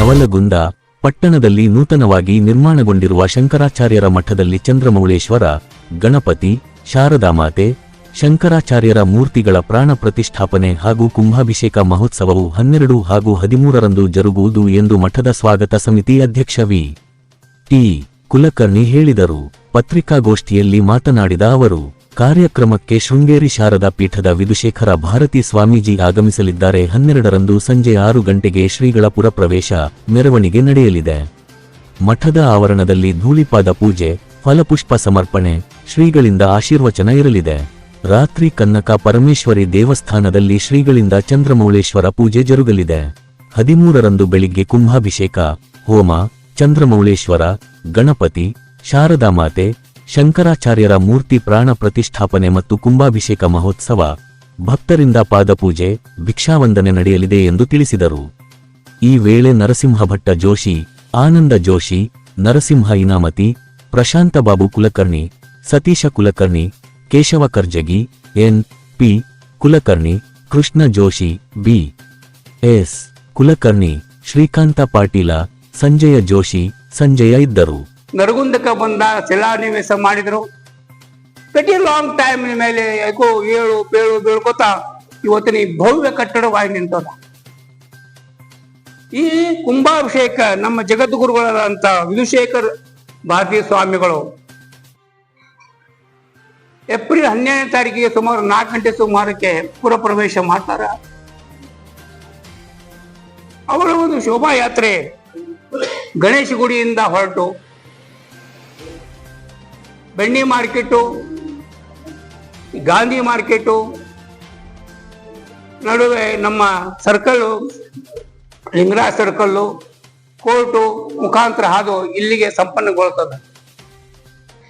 ನವಲಗುಂದ ಪಟ್ಟಣದಲ್ಲಿ ನೂತನವಾಗಿ ನಿರ್ಮಾಣಗೊಂಡಿರುವ ಶಂಕರಾಚಾರ್ಯರ ಮಠದಲ್ಲಿ ಚಂದ್ರಮೌಳೇಶ್ವರ, ಗಣಪತಿ, ಶಾರದಾಮಾತೆ, ಶಂಕರಾಚಾರ್ಯರ ಮೂರ್ತಿಗಳ ಪ್ರಾಣ ಪ್ರತಿಷ್ಠಾಪನೆ ಹಾಗೂ ಕುಂಭಾಭಿಷೇಕ ಮಹೋತ್ಸವವು ಹನ್ನೆರಡು ಹಾಗೂ ಹದಿಮೂರರಂದು ಜರುಗುವುದು ಎಂದು ಮಠದ ಸ್ವಾಗತ ಸಮಿತಿ ಅಧ್ಯಕ್ಷ ವಿ. ಟಿ. ಕುಲಕರ್ಣಿ ಹೇಳಿದರು. ಪತ್ರಿಕಾಗೋಷ್ಠಿಯಲ್ಲಿ ಮಾತನಾಡಿದ ಅವರು ಕಾರ್ಯಕ್ರಮಕ್ಕೆ ಶೃಂಗೇರಿ ಶಾರದಾ ಪೀಠದ ವಿಧುಶೇಖರ ಭಾರತಿ ಸ್ವಾಮೀಜಿ ಆಗಮಿಸಲಿದ್ದಾರೆ. ಹನ್ನೆರಡರಂದು ಸಂಜೆ ಆರು ಗಂಟೆಗೆ ಶ್ರೀಗಳ ಪುರಪ್ರವೇಶ ಮೆರವಣಿಗೆ ನಡೆಯಲಿದೆ. ಮಠದ ಆವರಣದಲ್ಲಿ ಧೂಳಿಪಾದ ಪೂಜೆ, ಫಲಪುಷ್ಪ ಸಮರ್ಪಣೆ, ಶ್ರೀಗಳಿಂದ ಆಶೀರ್ವಚನ ಇರಲಿದೆ. ರಾತ್ರಿ ಕನ್ನಕ ಪರಮೇಶ್ವರಿ ದೇವಸ್ಥಾನದಲ್ಲಿ ಶ್ರೀಗಳಿಂದ ಚಂದ್ರಮೌಳೇಶ್ವರ ಪೂಜೆ ಜರುಗಲಿದೆ. ಹದಿಮೂರರಂದು ಬೆಳಿಗ್ಗೆ ಕುಂಭಾಭಿಷೇಕ, ಹೋಮ, ಚಂದ್ರಮೌಳೇಶ್ವರ, ಗಣಪತಿ ಶಾರದಾಮಾತೆ ಶಂಕರಾಚಾರ್ಯರ ಮೂರ್ತಿ ಪ್ರಾಣ ಪ್ರತಿಷ್ಠಾಪನೆ ಮತ್ತು ಕುಂಭಾಭಿಷೇಕ ಮಹೋತ್ಸವ, ಭಕ್ತರಿಂದ ಪಾದಪೂಜೆ, ಭಿಕ್ಷಾವಂದನೆ ನಡೆಯಲಿದೆ ಎಂದು ತಿಳಿಸಿದರು. ಈ ವೇಳೆ Narasimha Bhatta Joshi, Anand Joshi, Narasimha Inamati, Prashant Babu Kulkarni, Satish Kulkarni, Keshav Karjagi, N. P. Kulkarni, Krishna Joshi, B. S. Kulkarni, Shrikant Patil, Sanjay Joshi, Sanjay ಇದ್ದರು. ನರಗುಂದಕ್ಕೆ ಬಂದ ಶಿಲಾನಿವೇಶ ಮಾಡಿದ್ರು. ಪ್ರತಿ ಲಾಂಗ್ ಟೈಮ್ ಮೇಲೆ ಯಾಕೋ ಏಳು ಬೇಳು ಬೀಳ್ಕೊತ ಇವತ್ತಿನ ಈ ಭವ್ಯ ಕಟ್ಟಡವಾಗಿ ನಿಂತದ. ಈ ಕುಂಭಾಭಿಷೇಕ ನಮ್ಮ ಜಗದ್ಗುರುಗಳಾದಂತ ವಿಧುಶೇಖರ್ ಭಾರತೀಯ ಸ್ವಾಮಿಗಳು ಏಪ್ರಿಲ್ ಹನ್ನೆರಡನೇ ತಾರೀಕಿಗೆ ಸುಮಾರು ನಾಲ್ಕು ಗಂಟೆ ಸುಮಾರಕ್ಕೆ ಪುರ ಪ್ರವೇಶ ಮಾಡ್ತಾರ. ಅವರ ಒಂದು ಶೋಭಾಯಾತ್ರೆ ಗಣೇಶ ಗುಡಿಯಿಂದ ಹೊರಟು. ಬೆಣ್ಣಿ ಮಾರ್ಕೆಟು, ಗಾಂಧಿ ಮಾರ್ಕೆಟು, ನಡುವೆ ನಮ್ಮ ಸರ್ಕಲ್ಲು, ಲಿಂಗರಾಜ್ ಸರ್ಕಲ್ಲು, ಕೋರ್ಟು ಮುಖಾಂತರ ಹಾದು ಇಲ್ಲಿಗೆ ಸಂಪನ್ನಗೊಳ್ತದೆ.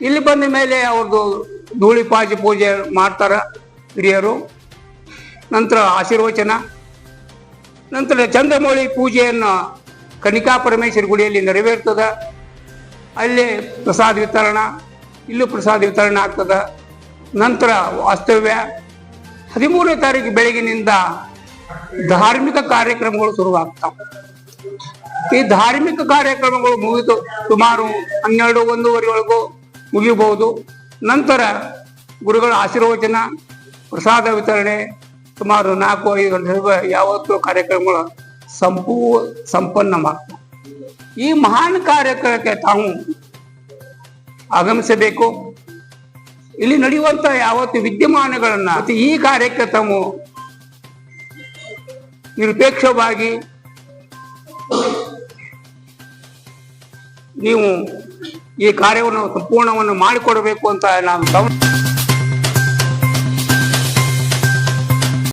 ಇಲ್ಲಿ ಬಂದ ಮೇಲೆ ಅವ್ರದ್ದು ಧೂಳಿ ಪಾಜಿ ಪೂಜೆ ಮಾಡ್ತಾರ ಹಿರಿಯರು. ನಂತರ ಆಶೀರ್ವಚನ. ನಂತರ ಚಂದ್ರಮೌಳಿ ಪೂಜೆಯನ್ನು ಕನಿಕಾ ಪರಮೇಶ್ವರಿ ಗುಡಿಯಲ್ಲಿ ನೆರವೇರ್ತದೆ. ಅಲ್ಲಿ ಪ್ರಸಾದ ವಿತರಣ. ಇಲ್ಲೂ ಪ್ರಸಾದ ವಿತರಣೆ ಆಗ್ತದ. ನಂತರ ವಾಸ್ತವ್ಯ. ಹದಿಮೂರನೇ ತಾರೀಕು ಬೆಳಗಿನಿಂದ ಧಾರ್ಮಿಕ ಕಾರ್ಯಕ್ರಮಗಳು ಶುರುವಾಗ್ತಾವ ಈ ಧಾರ್ಮಿಕ ಕಾರ್ಯಕ್ರಮಗಳು ಮುಗಿದು ಸುಮಾರು ಹನ್ನೆರಡು, ಒಂದೂವರೆವರೆಗೂ ಮುಗಿಯಬಹುದು. ನಂತರ ಗುರುಗಳ ಆಶೀರ್ವಚನ, ಪ್ರಸಾದ ವಿತರಣೆ, ಸುಮಾರು ನಾಲ್ಕು, ಐದು ಗಂಟೆ ಯಾವತ್ತೂ ಕಾರ್ಯಕ್ರಮಗಳು ಸಂಪೂ ಸಂಪನ್ನವಾಗ್ತವೆ ಈ ಮಹಾನ್ ಕಾರ್ಯಕ್ರಮಕ್ಕೆ ತಾವು ಆಗಮಿಸಬೇಕು. ಇಲ್ಲಿ ನಡೆಯುವಂತ ಯಾವತ್ತು ವಿದ್ಯಮಾನಗಳನ್ನ ಈ ಕಾರ್ಯಕ್ಕೆ ನಿರಪೇಕ್ಷವಾಗಿ ನೀವು ಈ ಕಾರ್ಯವನ್ನು ಸಂಪೂರ್ಣವನ್ನು ಮಾಡಿಕೊಡಬೇಕು ಅಂತ ನಾನು